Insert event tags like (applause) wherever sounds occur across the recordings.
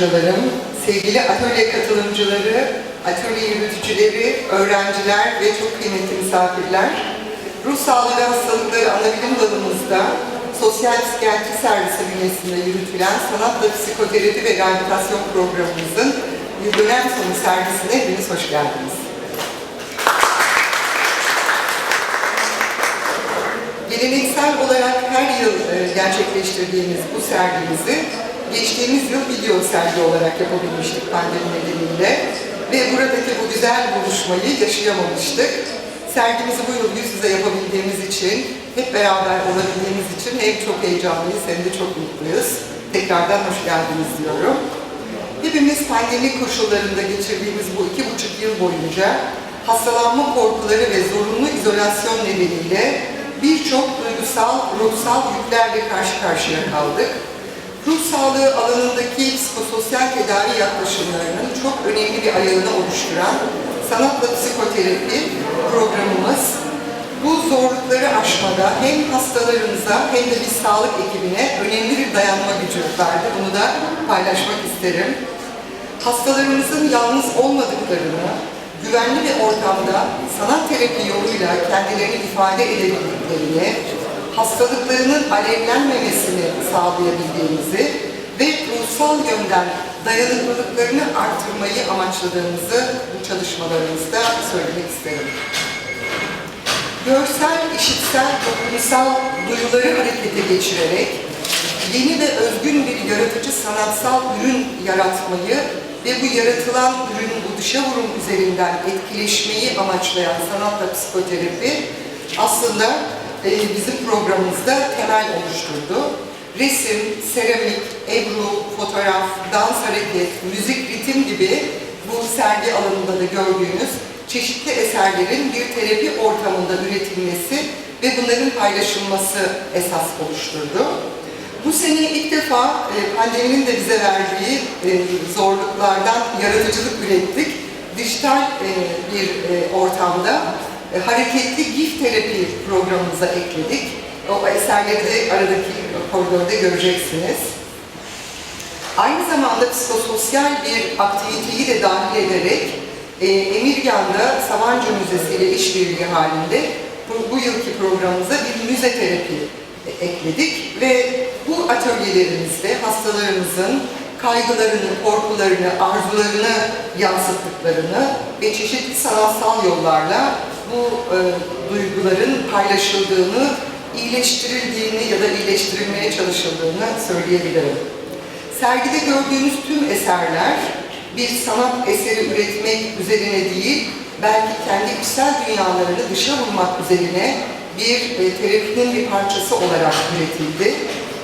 hocalarım, sevgili atölye katılımcıları, atölye yürütücüleri, öğrenciler ve çok kıymetli misafirler, ruh sağlığı ve hastalıkları anabilim dalımızda sosyal psikiyatri servisi bünyesinde yürütülen sanatla psikoterapi ve rehabilitasyon programımızın bir dönem sonu servisine hepiniz hoş geldiniz. Geleneksel olarak her yıl e, gerçekleştirdiğimiz bu sergimizi geçtiğimiz yıl video sergi olarak yapabilmiştik pandemi nedeniyle ve buradaki bu güzel buluşmayı yaşayamamıştık. Sergimizi bu yıl yüz yüze yapabildiğimiz için, hep beraber olabildiğimiz için hem çok heyecanlıyız hem de çok mutluyuz. Tekrardan hoş geldiniz diyorum. Hepimiz pandemi koşullarında geçirdiğimiz bu iki buçuk yıl boyunca hastalanma korkuları ve zorunlu izolasyon nedeniyle birçok duygusal, ruhsal yüklerle karşı karşıya kaldık. Ruh sağlığı alanındaki psikososyal tedavi yaklaşımlarının çok önemli bir ayağını oluşturan sanatla psikoterapi programımız bu zorlukları aşmada hem hastalarımıza hem de biz sağlık ekibine önemli bir dayanma gücü verdi. Bunu da paylaşmak isterim. Hastalarımızın yalnız olmadıklarını, güvenli bir ortamda sanat terapi yoluyla kendilerini ifade edebildiklerini, hastalıklarının alevlenmemesini sağlayabildiğimizi ve ruhsal yönden dayanıklılıklarını artırmayı amaçladığımızı bu çalışmalarımızda söylemek isterim. Görsel, işitsel, toplumsal duyuları harekete geçirerek yeni ve özgün bir yaratıcı sanatsal ürün yaratmayı ve bu yaratılan ürünün bu dışa vurum üzerinden etkileşmeyi amaçlayan sanatla psikoterapi aslında e, bizim programımızda temel oluşturdu. Resim, seramik, ebru, fotoğraf, dans hareket, müzik, ritim gibi bu sergi alanında da gördüğünüz çeşitli eserlerin bir terapi ortamında üretilmesi ve bunların paylaşılması esas oluşturdu. Bu sene ilk defa e, pandeminin de bize verdiği e, zorluklardan yaratıcılık ürettik. Dijital bir ortamda e, hareketli GIF terapi programımıza ekledik. O eserleri aradaki koridorda göreceksiniz. Aynı zamanda psikososyal bir aktiviteyi de dahil ederek e, Emirgan'da Sabancı Müzesi ile işbirliği halinde bu, bu yılki programımıza bir müze terapi e, ekledik ve bu atölyelerimizde hastalarımızın kaygılarını, korkularını, arzularını yansıttıklarını ve çeşitli sanatsal yollarla bu e, duyguların paylaşıldığını, iyileştirildiğini ya da iyileştirilmeye çalışıldığını söyleyebilirim. Sergide gördüğünüz tüm eserler bir sanat eseri üretmek üzerine değil, belki kendi içsel dünyalarını dışa vurmak üzerine bir e, terapinin bir parçası olarak üretildi.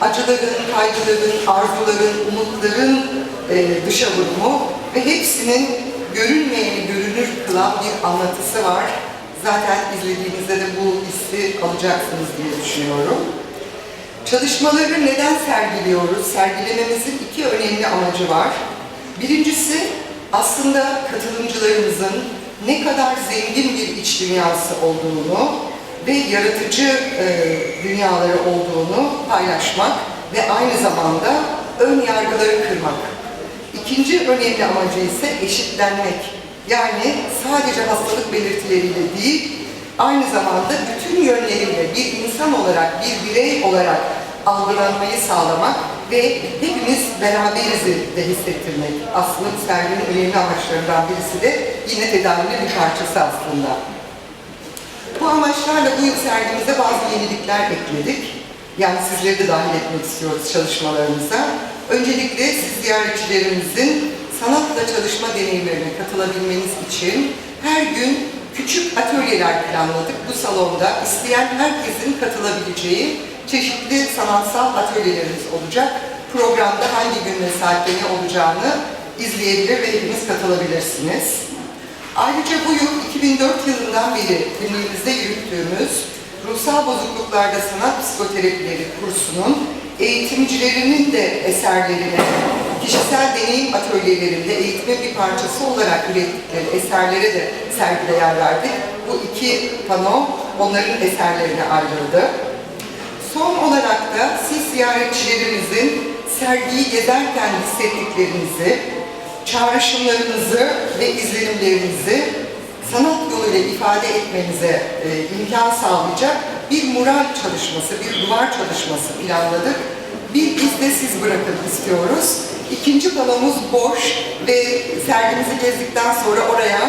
Acıların, kaygıların, arzuların, umutların e, dışa vurumu ve hepsinin görünmeyeni görünür kılan bir anlatısı var. Zaten izlediğinizde de bu hissi alacaksınız diye düşünüyorum. Çalışmaları neden sergiliyoruz? Sergilememizin iki önemli amacı var. Birincisi aslında katılımcılarımızın ne kadar zengin bir iç dünyası olduğunu ve yaratıcı e, dünyaları olduğunu paylaşmak ve aynı zamanda ön yargıları kırmak. İkinci önemli amacı ise eşitlenmek. Yani sadece hastalık belirtileriyle değil, aynı zamanda bütün yönleriyle bir insan olarak, bir birey olarak algılanmayı sağlamak ve hepimiz beraberiz de hissettirmek. Aslında bu serginin önemli amaçlarından birisi de yine tedavinin bir parçası aslında. Bu amaçlarla bu yıl sergimize bazı yenilikler ekledik. Yani sizleri de dahil etmek istiyoruz çalışmalarımıza. Öncelikle siz ziyaretçilerimizin sanatla çalışma deneyimlerine katılabilmeniz için her gün küçük atölyeler planladık. Bu salonda isteyen herkesin katılabileceği çeşitli sanatsal atölyelerimiz olacak. Programda hangi gün ve saatte ne olacağını izleyebilir ve hepiniz katılabilirsiniz. Ayrıca bu yıl 2004 yılından beri kliniğimizde yürüttüğümüz Ruhsal Bozukluklarda Sanat Psikoterapileri kursunun eğitimcilerinin de eserlerine, kişisel deneyim atölyelerinde eğitimin bir parçası olarak ürettikleri eserlere de sergide yer verdik. Bu iki pano onların eserlerine ayrıldı. Son olarak da siz ziyaretçilerimizin sergiyi gezerken hissettiklerinizi, çağrışımlarınızı ve izlenimlerinizi sanat yoluyla ifade etmenize e, imkan sağlayacak bir mural çalışması, bir duvar çalışması planladık. Bir iz de siz bırakın istiyoruz. İkinci panomuz boş ve sergimizi gezdikten sonra oraya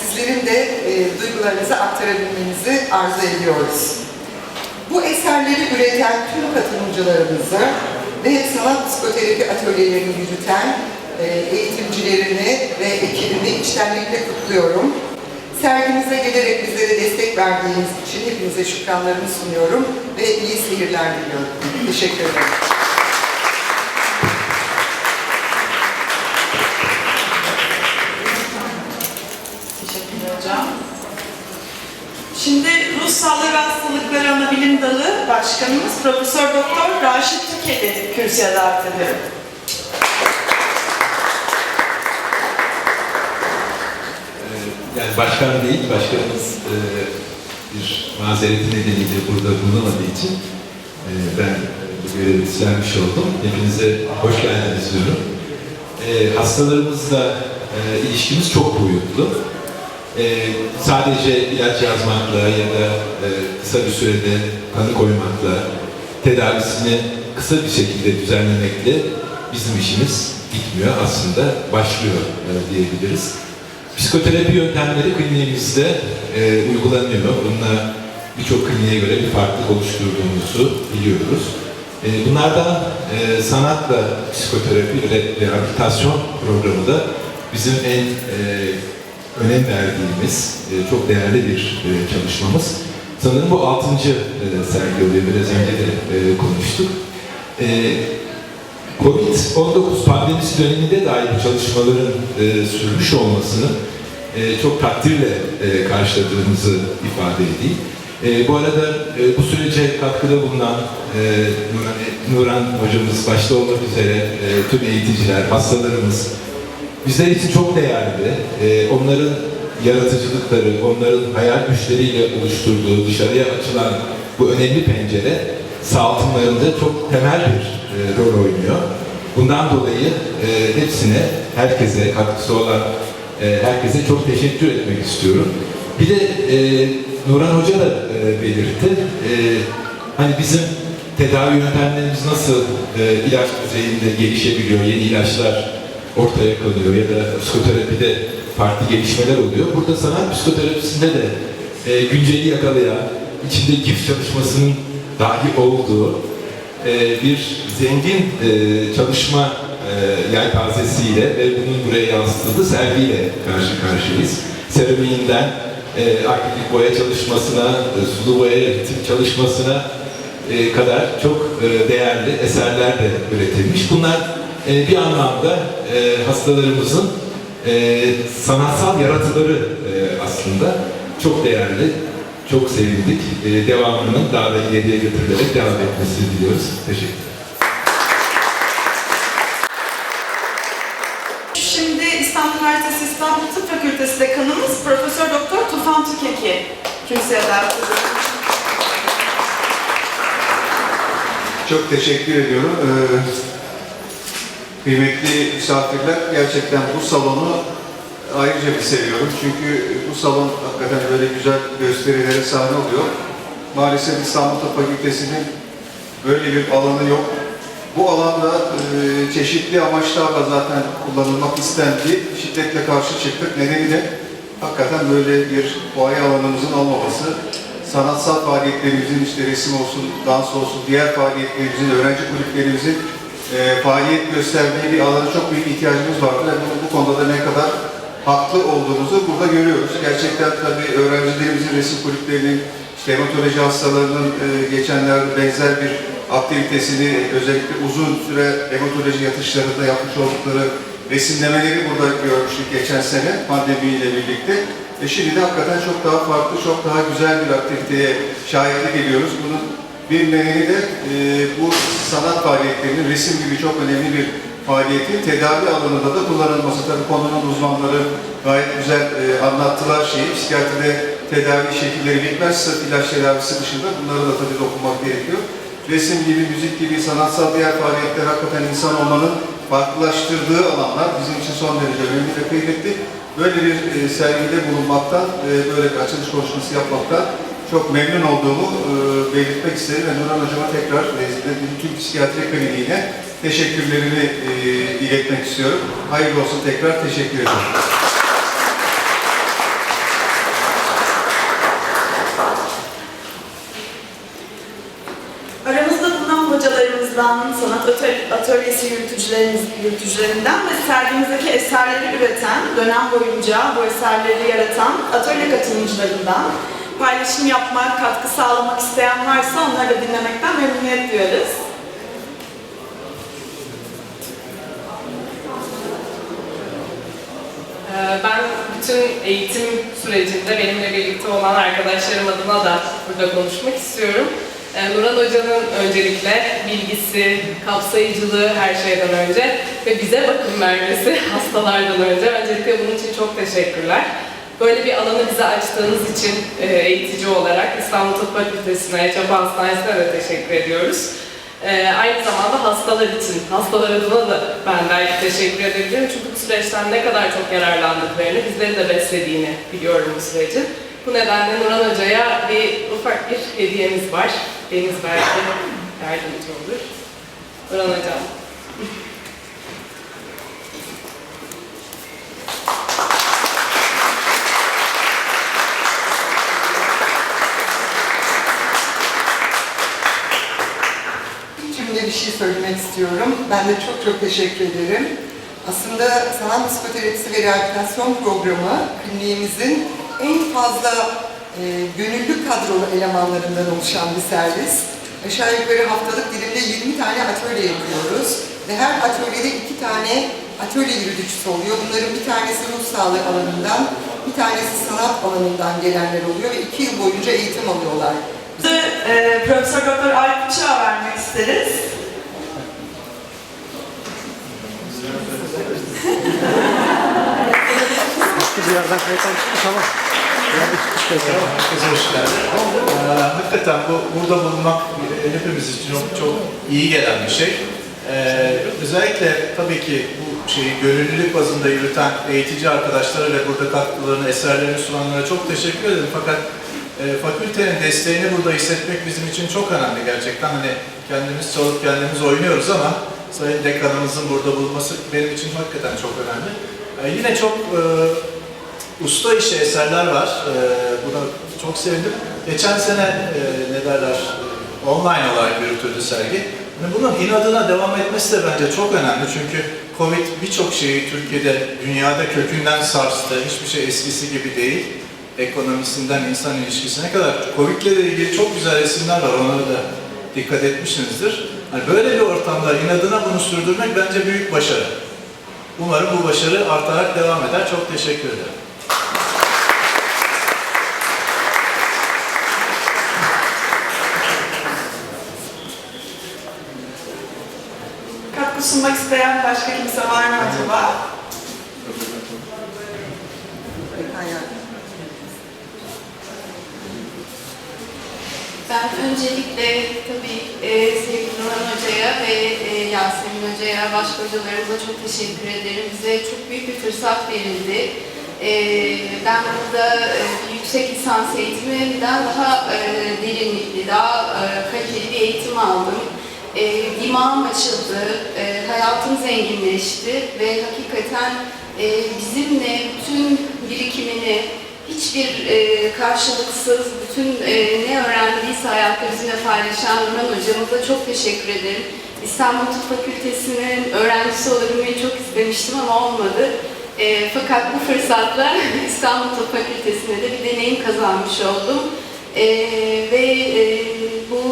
sizlerin de e, duygularınızı aktarabilmenizi arzu ediyoruz. Bu eserleri üreten tüm katılımcılarımızı ve sanat psikoterapi atölyelerini yürüten e, eğitimcilerini ve ekibini içtenlikle kutluyorum. Sergimize gelerek bizlere destek verdiğiniz için hepinize şükranlarımı sunuyorum ve iyi seyirler diliyorum. Teşekkür ederim. Teşekkürler hocam. Şimdi Ruh Sağlığı ve Hastalıkları Anabilim Dalı Başkanımız Profesör Doktor Raşit Tükeli kürsüye davet ediyorum. Ee, Yani başkan değil, başkanımız e, bir mazereti nedeniyle burada bulunamadığı için e, ben bu görevi üstlenmiş oldum. Hepinize hoş geldiniz diyorum. E, hastalarımızla e, ilişkimiz çok boyutlu. E, sadece ilaç yazmakla ya da e, kısa bir sürede tanı koymakla, tedavisini kısa bir şekilde düzenlemekle bizim işimiz bitmiyor. Aslında başlıyor e, diyebiliriz. Psikoterapi yöntemleri kliniğimizde e, uygulanıyor. Bununla birçok kliniğe göre bir farklılık oluşturduğumuzu biliyoruz. E, bunlardan e, sanatla psikoterapi ve rehabilitasyon programı da bizim en e, önem verdiğimiz e, çok değerli bir e, çalışmamız. Sanırım bu altıncı e, sergi oluyor. Biraz önce de e, konuştuk. E, Covid-19 pandemisi döneminde dahi bu çalışmaların e, sürmüş olmasını e, çok takdirle e, karşıladığımızı ifade edeyim. E, bu arada e, bu sürece katkıda bulunan e, Nuran, Nuran hocamız başta olmak üzere e, tüm eğiticiler, hastalarımız bizler için çok değerli. E, onların yaratıcılıkları, onların hayal güçleriyle oluşturduğu dışarıya açılan bu önemli pencere sağaltımlarında çok temel bir e, rol oynuyor. Bundan dolayı e, hepsine, herkese, katkısı olan e, herkese çok teşekkür etmek istiyorum. Bir de e, Nurhan Hoca da e, belirtti. E, hani bizim tedavi yöntemlerimiz nasıl e, ilaç düzeyinde gelişebiliyor, yeni ilaçlar ortaya konuluyor ya da psikoterapide farklı gelişmeler oluyor. Burada sanat psikoterapisinde de e, günceli yakalayan, içinde GIF çalışmasının dahi olduğu e, bir zengin e, çalışma e, yelpazesiyle ve bunun buraya yansıtıldığı sergiyle karşı karşıyayız. Seramiğinden e, akrilik boya çalışmasına, e, sulu boya ritim çalışmasına e, kadar çok e, değerli eserler de üretilmiş. Bunlar e, bir anlamda e, hastalarımızın e, sanatsal yaratıları e, aslında çok değerli, çok sevindik. E, devamının daha da ileriye götürülerek devam etmesini diliyoruz. Teşekkür ederim. Şimdi İstanbul Üniversitesi İstanbul Tıp Fakültesi Dekanımız Profesör Doktor Tufan Tükeki kürsüye davet ediyorum. Çok teşekkür ediyorum. Ee, kıymetli misafirler, gerçekten bu salonu ayrıca bir seviyorum. Çünkü bu salon hakikaten böyle güzel gösterilere sahne oluyor. Maalesef İstanbul Tıp Fakültesi'nin böyle bir alanı yok. Bu alanda e, çeşitli amaçlarla zaten kullanılmak istendi. Şiddetle karşı çıktık. Nedeni de hakikaten böyle bir fuaye alanımızın olmaması. Sanatsal faaliyetlerimizin işte resim olsun, dans olsun, diğer faaliyetlerimizin, öğrenci kulüplerimizin e, faaliyet gösterdiği bir alana çok büyük ihtiyacımız vardı. Ve bu, bu konuda da ne kadar haklı olduğumuzu burada görüyoruz. Gerçekten tabii öğrencilerimizin resim kulüplerinin, işte hematoloji hastalarının e, geçenlerde benzer bir aktivitesini özellikle uzun süre hematoloji yatışlarında yapmış oldukları resimlemeleri burada görmüştük geçen sene pandemiyle birlikte. E şimdi de hakikaten çok daha farklı, çok daha güzel bir aktiviteye şahitlik ediyoruz. Bunun Bir nedeni de e, bu sanat faaliyetlerinin resim gibi çok önemli bir faaliyetin tedavi alanında da kullanılması. Tabii konunun uzmanları gayet güzel e, anlattılar şeyi. Psikiyatride tedavi şekilleri bitmez. Sırf ilaç tedavisi dışında bunları da tabii dokunmak gerekiyor. Resim gibi, müzik gibi, sanatsal diğer faaliyetler hakikaten insan olmanın farklılaştırdığı alanlar bizim için son derece önemli ve kıymetli. Böyle bir e, sergide bulunmaktan, e, böyle bir açılış konuşması yapmaktan çok memnun olduğumu e, belirtmek isterim ve Nurhan Hocama tekrar e, bütün psikiyatri kliniğine teşekkürlerimi e, iletmek istiyorum. Hayırlı olsun tekrar teşekkür ederim. Aramızda bulunan hocalarımızdan, sanat atö- atölyesi yürütücülerimiz, yürütücülerinden ve sergimizdeki eserleri üreten, dönem boyunca bu eserleri yaratan atölye katılımcılarından paylaşım yapmak, katkı sağlamak isteyen varsa onları da dinlemekten memnuniyet duyarız. Ee, Ben bütün eğitim sürecinde benimle birlikte olan arkadaşlarım adına da burada konuşmak istiyorum. Ee, Nurhan Hoca'nın öncelikle bilgisi, kapsayıcılığı her şeyden önce ve bize bakım vermesi (laughs) hastalardan önce. Öncelikle bunun için çok teşekkürler. Böyle bir alanı bize açtığınız için e, eğitici olarak İstanbul Tıp Fakültesi'ne, Çapa Hastanesi'ne de teşekkür ediyoruz. Ee, aynı zamanda hastalar için, hastalar adına da ben belki teşekkür edebilirim. Çünkü bu süreçten ne kadar çok yararlandıklarını, bizleri de beslediğini biliyorum bu sürecin. Bu nedenle Nurhan Hoca'ya bir ufak bir hediyemiz var. Deniz belki yardımcı olur. Nurhan Hocam. Bir cümle bir şey söylemek istiyorum. Ben de çok çok teşekkür ederim. Aslında sanat psikoterapisi ve rehabilitasyon programı kliniğimizin en fazla e, gönüllü kadrolu elemanlarından oluşan bir servis. Aşağı yukarı haftalık dilimde 20 tane atölye yapıyoruz. Ve her atölyede iki tane atölye yürütücüsü oluyor. Bunların bir tanesi ruh sağlığı alanından, bir tanesi sanat alanından gelenler oluyor ve iki yıl boyunca eğitim alıyorlar. E, Profesör Doktor Uçak'a vermek isteriz. Bir yerden kayıttan çıkmış ama. Herkese hoş geldin. Ee, hakikaten bu, burada bulunmak e, hepimiz için çok, çok iyi gelen bir şey. Ee, özellikle tabii ki bu şeyi gönüllülük bazında yürüten eğitici arkadaşlara ve burada katkılarını, eserlerini sunanlara çok teşekkür ederim. Fakat e, fakültenin desteğini burada hissetmek bizim için çok önemli gerçekten. Hani kendimiz çalıp kendimiz oynuyoruz ama Sayın Dekanımızın burada bulunması benim için hakikaten çok önemli. Ee, yine çok e, usta işi eserler var. Ee, buna çok sevindim. Geçen sene e, ne derler e, online olarak yürütüldü sergi. Yani bunun inadına devam etmesi de bence çok önemli çünkü Covid birçok şeyi Türkiye'de, dünyada kökünden sarstı. Hiçbir şey eskisi gibi değil. Ekonomisinden insan ilişkisine kadar. Covid ile ilgili çok güzel resimler var. Onlara da dikkat etmişsinizdir. Hani böyle bir ortamda inadına bunu sürdürmek bence büyük başarı. Umarım bu başarı artarak devam eder. Çok teşekkür ederim. Katkı sunmak isteyen başka kimse var mı acaba? Ben öncelikle tabii e, sevgili Nurhan Hoca'ya ve e, Yasemin Hoca'ya, başka hocalarımıza çok teşekkür ederim. Bize çok büyük bir fırsat verildi. E, ben burada e, yüksek lisans eğitiminden daha e, derinlikli, daha e, kaliteli bir eğitim aldım. E, dimağım açıldı, e, hayatım zenginleşti ve hakikaten e, bizimle bütün birikimini, hiçbir e, karşılıksız bütün e, ne öğrendiyse hayatta bizimle paylaşan Nurhan hocamıza çok teşekkür ederim. İstanbul Tıp Fakültesi'nin öğrencisi olabilmeyi çok istemiştim ama olmadı. E, fakat bu fırsatla (laughs) İstanbul Tıp Fakültesi'nde de bir deneyim kazanmış oldum. E, ve e, bu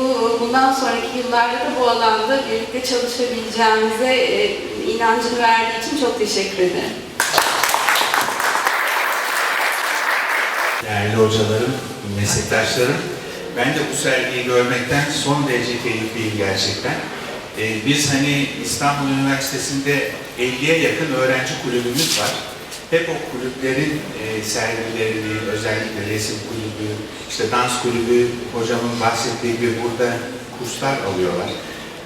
bundan sonraki yıllarda da bu alanda birlikte çalışabileceğimize e, inancını verdiği için çok teşekkür ederim. değerli hocalarım, meslektaşlarım. ben de bu sergiyi görmekten son derece keyifliyim gerçekten. Ee, biz hani İstanbul Üniversitesi'nde 50'ye yakın öğrenci kulübümüz var. Hep o kulüplerin e, sergilerini, özellikle resim kulübü, işte dans kulübü, hocamın bahsettiği gibi burada kurslar alıyorlar,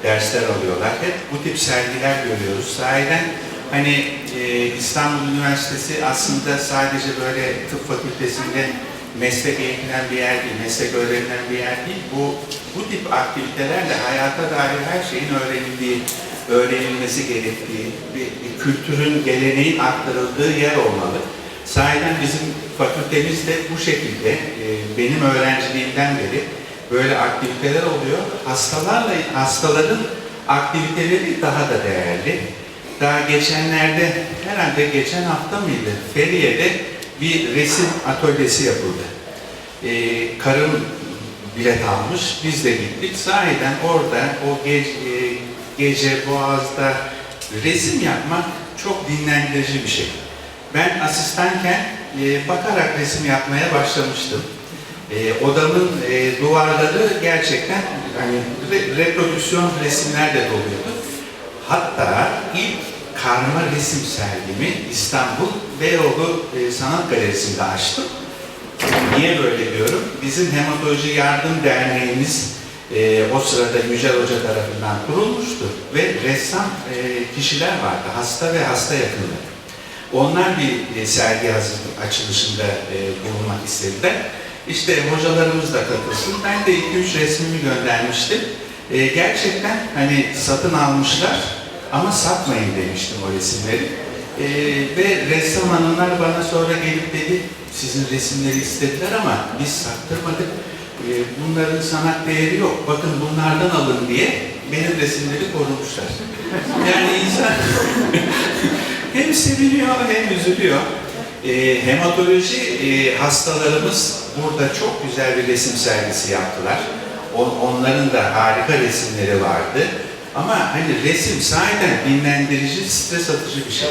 dersler alıyorlar. Hep bu tip sergiler görüyoruz. Sahiden hani e, İstanbul Üniversitesi aslında sadece böyle tıp fakültesinde meslek eğitilen bir yer değil, meslek öğrenilen bir yer değil. Bu, bu tip aktivitelerle hayata dair her şeyin öğrenildiği, öğrenilmesi gerektiği, bir, bir kültürün, geleneğin aktarıldığı yer olmalı. Sahiden bizim fakültemiz de bu şekilde, e, benim öğrenciliğimden beri böyle aktiviteler oluyor. Hastalarla, hastaların aktiviteleri daha da değerli. Daha geçenlerde, herhalde geçen hafta mıydı, Feriye'de bir resim atölyesi yapıldı. Ee, karım bilet almış, biz de gittik. Sahiden orada o ge- e, gece Boğaz'da resim yapmak çok dinlendirici bir şey. Ben asistanken e, bakarak resim yapmaya başlamıştım. E, odamın e, duvarları gerçekten hani re- reprodüksiyon resimlerle doluydu. Hatta ilk karma resim sergimi İstanbul Beyoğlu e, Sanat Galerisi'nde açtım. Niye böyle diyorum? Bizim Hematoloji Yardım Derneğimiz e, o sırada Yücel Hoca tarafından kurulmuştu ve ressam e, kişiler vardı, hasta ve hasta yakınları. Onlar bir e, sergi açılışında e, bulunmak istediler. İşte hocalarımız da katılsın. Ben de 2-3 resmimi göndermiştim. E, gerçekten hani satın almışlar ama satmayın demiştim o resimleri. E, ve ressam hanımlar bana sonra gelip dedi, sizin resimleri istediler ama biz sattırmadık. E, bunların sanat değeri yok. Bakın bunlardan alın diye benim resimleri korumuşlar. Yani insan (laughs) hem seviniyor hem üzülüyor. E, hematoloji e, hastalarımız burada çok güzel bir resim sergisi yaptılar. On- onların da harika resimleri vardı. Ama hani resim sahiden dinlendirici, stres atıcı bir şey.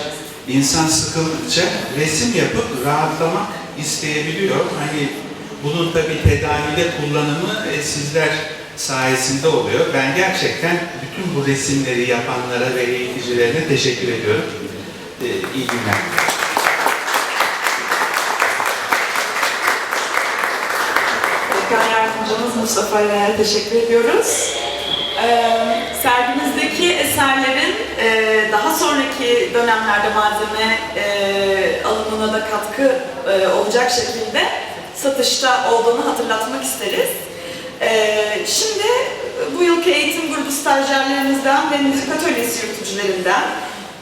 İnsan sıkıldıkça resim yapıp rahatlamak isteyebiliyor. Hani bunun tabii tedavide kullanımı e, sizler sayesinde oluyor. Ben gerçekten bütün bu resimleri yapanlara ve eğiticilerine teşekkür ediyorum. E, iyi günler. Dekan yardımcımız Mustafa Eren'e teşekkür ediyoruz. Ee, sergimizdeki eserlerin e, daha sonraki dönemlerde malzeme e, alımına da katkı e, olacak şekilde satışta olduğunu hatırlatmak isteriz. Ee, şimdi bu yılki eğitim grubu stajyerlerimizden ve müzik atölyesi yürütücülerinden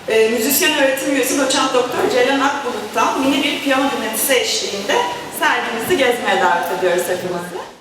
e, müzisyen öğretim üyesi doçent doktor Ceylan Akbulut'tan mini bir piyano dinletisi eşliğinde sergimizi gezmeye davet ediyoruz hepimizi.